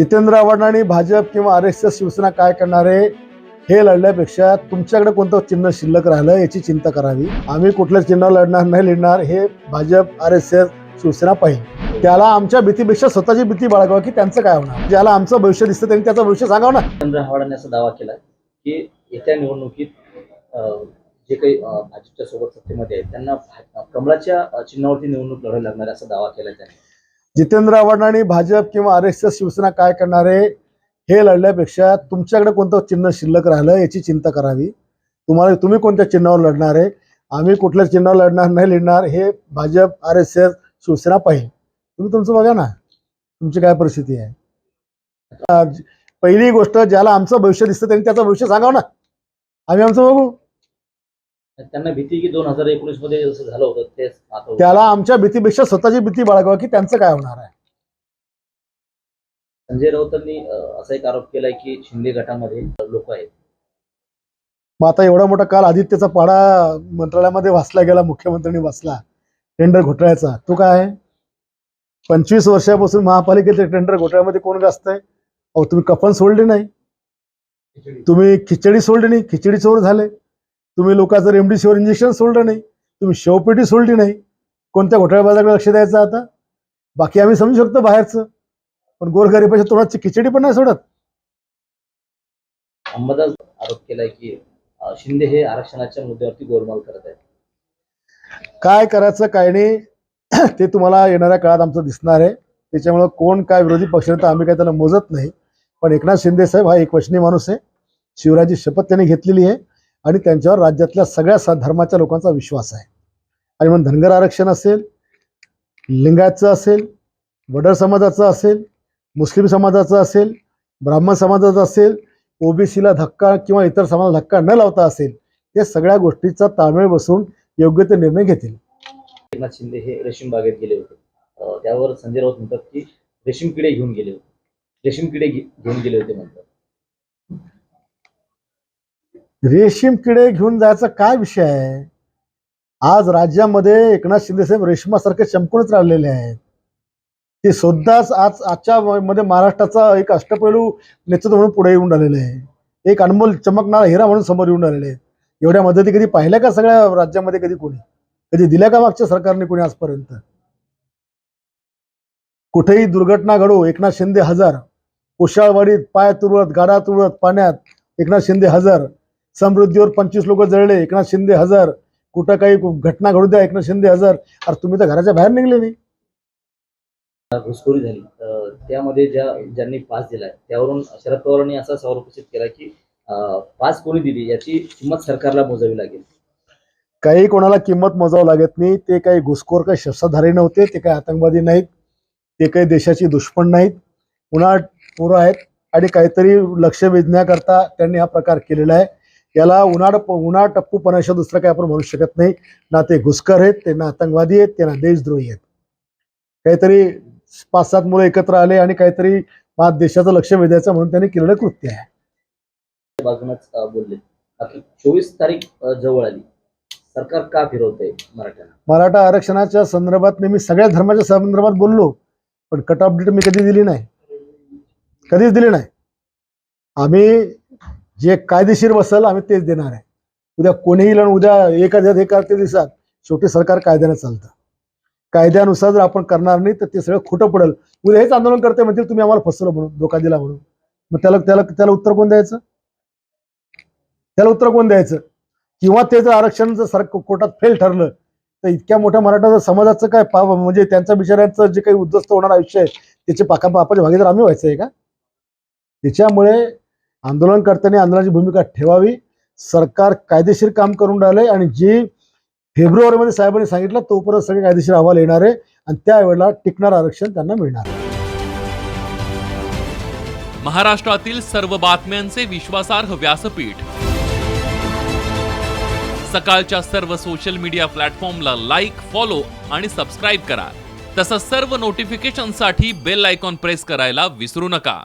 जितेंद्र आव्हाड आणि भाजप किंवा R S S Shiv Sena काय करणार आहे हे लढल्यापेक्षा तुमच्याकडे कोणतं चिन्ह शिल्लक राहिलं याची चिंता करावी. आम्ही कुठलं चिन्ह लढणार नाही लढणार हे Bhajap R S S Shivsena पाहिजे त्याला आमच्या भीतीपेक्षा स्वतःची भीती बाळगावं की त्यांचं काय होणार? ज्याला आमचं भविष्य दिसतं त्यांनी त्याचं भविष्य सांगावं ना. जितेंद्र आव्हाडांनी असा दावा केला की येत्या निवडणुकीत जे काही भाजपच्या सोबत सत्तेमध्ये आहेत त्यांना कमळाच्या चिन्हावरती निवडणूक लढावी लागणार असा दावा केला त्यांनी. जितेंद्र आव्हाड आणि भाजप किंवा आर एस एस शिवसेना काय करणार आहे हे लढल्यापेक्षा तुमच्याकडे कोणतं चिन्ह शिल्लक राहिलं याची चिंता करावी. तुम्हाला तुम्ही कोणत्या चिन्हावर लढणार आहे? आम्ही कुठल्या चिन्हावर लढणार नाही लढणार हे Bhajap R S S Shivsena पाहिजे तुम्ही तुमचं बघा ना. तुमची काय परिस्थिती आहे. पहिली गोष्ट ज्याला आमचं भविष्य दिसतं त्यांनी त्याचं भविष्य सांगावं ना. आम्ही आमचं बघू. त्यांना भीती की दोन हजार एकोणीसमध्ये जसं झालं होतं तेच आता. त्याला आमच्या भीतीपेक्षा स्वतःची भीती बाळगावं की त्यांचं काय होणार आहे. संजय राऊतांनी असा एक आरोप केलाय की शिंदे गटामध्ये लोक आहेत. मग आता एवढा मोठा काल आदित्यचा पाडा मंत्रालयामध्ये वाचला गेला मुख्यमंत्र्यांनी वाचला टेंडर घोटाळ्याचा. तो काय आहे? पंचवीस वर्षापासून महापालिकेच्या टेंडर घोटाळ्यामध्ये कोण गाजतंय? अहो तुम्ही कफन सोडले नाही. तुम्ही खिचडी सोडली नाही खिचडी चोर झाले. तुम्ही लोकांचं रेमडेसिवीर इंजेक्शन सोडलं नाही. तुम्ही शेवपेटी सोडली नाही. कोणत्या घोटाळ्याबाजाकडे लक्ष द्यायचं आता? बाकी आम्ही समजू शकतो बाहेरचं. पण गोरगरिबाच्या तोंडाची खिचडी पण नाही सोडत. अंबादास आरोप केलाय की अं, शिंदे हे आरक्षणाच्या मुद्द्यावरती गोलमाल करत आहेत. काय करायचं काय नाही ते तुम्हाला येणाऱ्या काळात आमचं दिसणार आहे. त्याच्यामुळं कोण काय विरोधी पक्ष तर आम्ही काय त्याला मोजत नाही. पण एकनाथ शिंदे साहेब हा एकवचनी माणूस आहे. शिवराजी शपथ त्यांनी घेतलेली आहे. आणि त्यांच्यावर राज्यातल्या सगळ्या धर्माच्या लोकांचा विश्वास आहे. आणि मग धनगर आरक्षण असेल लिंगायतचं असेल वडर समाजाचं असेल मुस्लिम समाजाचं असेल ब्राह्मण समाजाचं असेल ओबीसीला धक्का किंवा इतर समाजाला धक्का न लावता असेल या सगळ्या गोष्टीचा ताळमेळ बसून योग्य ते निर्णय घेतील. एकनाथ शिंदे हे रेशीम बागेत गेले होते. त्यावर संजय राऊत म्हणतात की रेशीम किडे घेऊन गेले होते. रेशीम किडे घेऊन गेले होते म्हणतात. रेशीम किडे घेऊन जायचा काय विषय आहे? आज राज्यामध्ये एकनाथ शिंदे साहेब रेशमासारखे चमकूनच राहिलेले आहेत. ते सुद्धाच आज आजच्या मध्ये महाराष्ट्राचा एक अष्टपैलू नेतृत्व म्हणून पुढे येऊन राहिलेले आहे. एक अनमोल चमकणारा हिरा म्हणून समोर येऊन राहिलेले आहेत. एवढ्या मदती कधी पाहिल्या का सगळ्या राज्यामध्ये कधी कोणी? कधी दिल्या का मागच्या सरकारने कोणी आजपर्यंत? कुठेही दुर्घटना घडो एकनाथ शिंदे हजर. कुशाळवाडीत पाय तुरळत गाडा तुरळत पाण्यात एकनाथ शिंदे हजर. समृद्धीवर पंचवीस लोक जळले. एकनाथ शिंदे हजर. कुठं काही घटना घडू द्या एकनाथ शिंदे हजर. अरे तुम्ही तर घराच्या बाहेर निघले नाही. घुसखोरी झाली. त्यामध्ये ज्या ज्यांनी पास दिलाय त्यावरून शरद पवारांनी असा सवाल उपस्थित केला की पास कोणी दिली? याची किंमत सरकारला मोजावी लागेल. काही कोणाला किंमत मोजावं लागत नाही. ते काही घुसखोर काही शस्त्रधारी नव्हते. ते काही आतंकवादी नाहीत. ते काही देशाची दुश्मन नाहीत. उन्हाळ पोरं आहेत. आणि काहीतरी लक्ष वेधण्याकरता त्यांनी हा प्रकार केलेला आहे. याला उन्हाळ उन्हाळ टप्पूपणाशिवाय दुसरं काही आपण म्हणू शकत नाही. ना ते घुसखोर आहेत ते ना आतंकवादी आहेत ते ना देशद्रोही आहेत. काहीतरी पाच सात मुलं एकत्र आले आणि काहीतरी देशाचं लक्ष वेधायचं म्हणून त्यांनी केलेलं कृत्य आहे. बाजूनच बोलले. चोवीस तारीख जवळ आली. सरकार का फिरवतंय मराठ्यांना? मराठा आरक्षणाच्या संदर्भात मी सगळ्या धर्माच्या संदर्भात बोललो पण कट ऑफ डेट मी कधी दिली नाही. कधीच दिली नाही. आम्ही जे कायदेशीर बसल आम्ही तेच देणार आहे. उद्या कोणीही येईल उद्या एखाद्या एका ते दिवसात शेवटी सरकार कायद्यानं चालतं. कायद्यानुसार जर आपण करणार नाही तर ते सगळं खोटं पडेल. उद्या हेच आंदोलन करते म्हणतील तुम्ही आम्हाला फसलं म्हणून धोका दिला म्हणून. मग त्याला त्याला त्याला उत्तर कोण द्यायचं? त्याला उत्तर कोण द्यायचं? किंवा ते जर आरक्षण जर सर कोर्टात फेल ठरलं तर इतक्या मोठ्या मराठा समाजाचं काय पाप म्हणजे त्यांच्या बिचाऱ्यांचं जे काही उद्ध्वस्त होणार आयुष्य आहे त्याचे पाका पापाचे भागीदार आम्ही व्हायचं आहे का? त्याच्यामुळे आंदोलनकर्त्यांनी आंदोलनाची भूमिका ठेवावी. सरकार कायदेशीर काम करून राहिलंय आणि जी फेब्रुवारीमध्ये साहेबांनी सांगितलं तोपर्यंत सगळे कायदेशीर अहवाल येणार आहे आणि त्यावेळेला टिकणार आरक्षण त्यांना मिळणार आहे. महाराष्ट्रातील सर्व बातम्यांचे विश्वासार्ह व्यासपीठ. सकाळच्या सर्व सोशल मीडिया प्लॅटफॉर्मला लाईक फॉलो आणि सबस्क्राईब करा. तसंच सर्व नोटिफिकेशनसाठी बेल आयकॉन प्रेस करायला विसरू नका.